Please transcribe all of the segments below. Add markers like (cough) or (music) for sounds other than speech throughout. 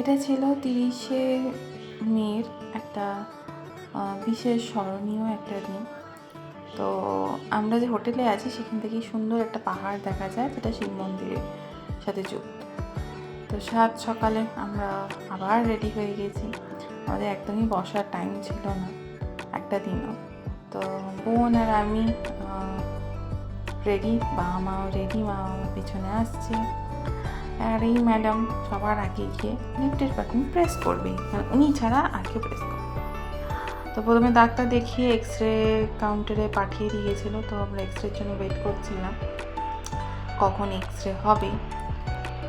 এটা ছিল তিরিশে মের একটা বিশেষ স্মরণীয় একটা দিন। তো আমরা যে হোটেলে আছি, সেখান থেকেই সুন্দর একটা পাহাড় দেখা যায়, যেটা শিব মন্দিরের সাথে যুক্ত। তো সাত সকালে আমরা আবার রেডি হয়ে গেছি। আমাদের একদমই বসার টাইম ছিল না একটা দিনও। তো বোন আর আমি রেডি বাবা মাও রেডি মা পিছনে আসছে। আর এই ম্যাডাম সবার আগে গিয়ে লিফটের বাটন প্রেস করবে। মানে উনি ছাড়া আর কেউ প্রেস করবে তো প্রথমে ডাক্তার দেখিয়ে এক্স রে কাউন্টারে পাঠিয়ে দিয়েছিল, তো আমরা এক্স রের জন্য ওয়েট করছিলাম। কখন এক্স রে হবে?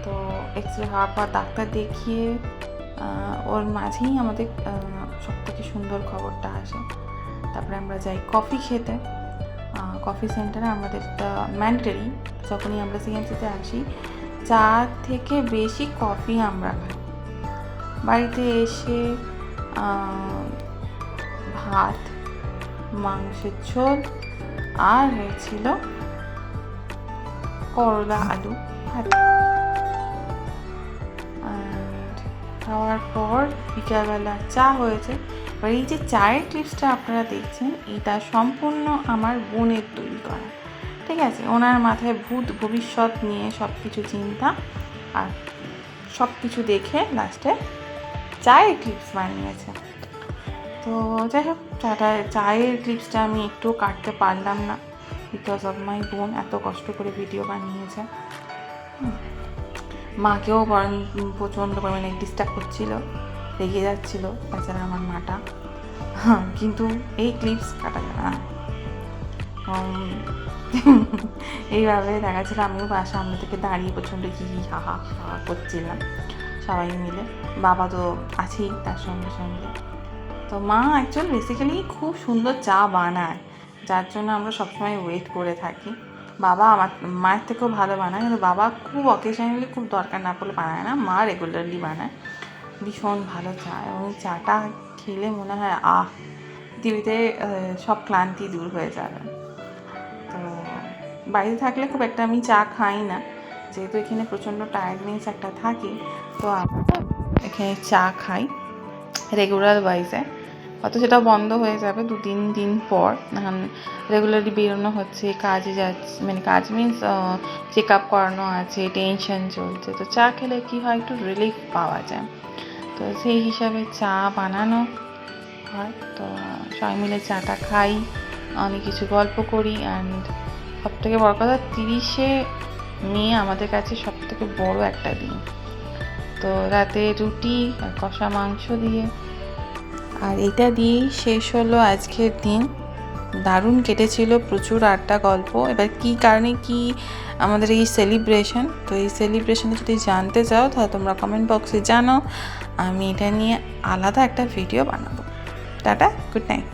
তো এক্স রে হওয়ার পর ডাক্তার দেখিয়ে ওর মাঝেই আমাদের সব থেকে সুন্দর খবরটা আসে। তারপরে আমরা যাই কফি খেতে। কফি সেন্টারে আমাদের ম্যান্ডেটারি যখনই আমরা সিএমসিতে আসি চা থেকে বেশি কফি আমরা খাই। বাড়িতে এসে ভাত, মাংসের ঝোল আর হয়েছিল করলা আলু ভাজা। খাওয়ার পর বিকালবেলা চা হয়েছে। এই যে চায়ের টিপসটা আপনারা দেখছেন, এটা সম্পূর্ণ আমার বোনের তৈরি করা। ঠিক আছে? ওনার মাথায় ভূত ভবিষ্যৎ নিয়ে সব কিছু চিন্তা আর সব কিছু দেখে লাস্টে চায়ের ক্লিপস বানিয়েছে। তো যাই হোক, চাটা চায়ের ক্লিপসটা আমি একটু কাটতে পারলাম না বিকজ অফ মাই বোন এত কষ্ট করে ভিডিও বানিয়েছে। মাকেও প্রচণ্ড পরিমাণে ডিস্টার্ব করছিল, রেগে যাচ্ছিল, তাছাড়া আমার মাটা। কিন্তু এই ক্লিপস কাটা যাবে না। (laughs) এইভাবে দেখাচ্ছিল, আমিও বা- সামনে থেকে দাঁড়িয়ে প্রচণ্ড হি হি হা হা করছিলাম সবাই মিলে। বাবা তো আছেই তার সঙ্গে সঙ্গে। তো মা অ্যাকচুয়াল বেসিক্যালি খুব সুন্দর চা বানায়, যার জন্য আমরা সবসময় ওয়েট করে থাকি। বাবা আমার, মায়ের থেকেও ভালো বানায়, কিন্তু বাবা খুব অকেশনালি খুব দরকার না পড়লে বানায় না, মা রেগুলারলি বানায়। ভীষণ ভালো চা, এবং চাটা খেলে মনে হয়, আহ, পৃথিবীতে সব ক্লান্তি দূর হয়ে যাবে। বাড়িতে থাকলে খুব একটা আমি চা খাই না। যেহেতু এখানে প্রচণ্ড টায়ার্ডনেস একটা থাকে, তো আমরা এখানে চা খাই রেগুলার ওয়াইজে হয়তো সেটা বন্ধ হয়ে যাবে দু তিন দিন পর। রেগুলারলি বেরোনো হচ্ছে, কাজে যাচ্ছে মানে কাজ মিনস চেক আপ করানো আছে টেনশন চলছে। তো চা খেলে কি হয়, একটু রিলিফ পাওয়া যায়। তো সেই হিসাবে চা বানানো হয়। তো সবাই মিলে চাটা খাই অনেক কিছু গল্প করি অ্যান্ড সব থেকে বড় কথা, তিরিশে মে আমাদের কাছে সব থেকে বড় একটা দিন। তো রাতে রুটি আর কষা মাংস দিয়ে। আর এটা দিয়েই শেষ হলো আজকের দিন। দারুণ কেটেছিল, প্রচুর আড্ডা, গল্প। এবার কি কারণে কি আমাদের এই সেলিব্রেশন তো এই সেলিব্রেশনে যদি জানতে চাও, তাহলে তোমরা কমেন্ট বক্সে জানো আমি এটা নিয়ে আলাদা একটা ভিডিও বানাবো। Tata good night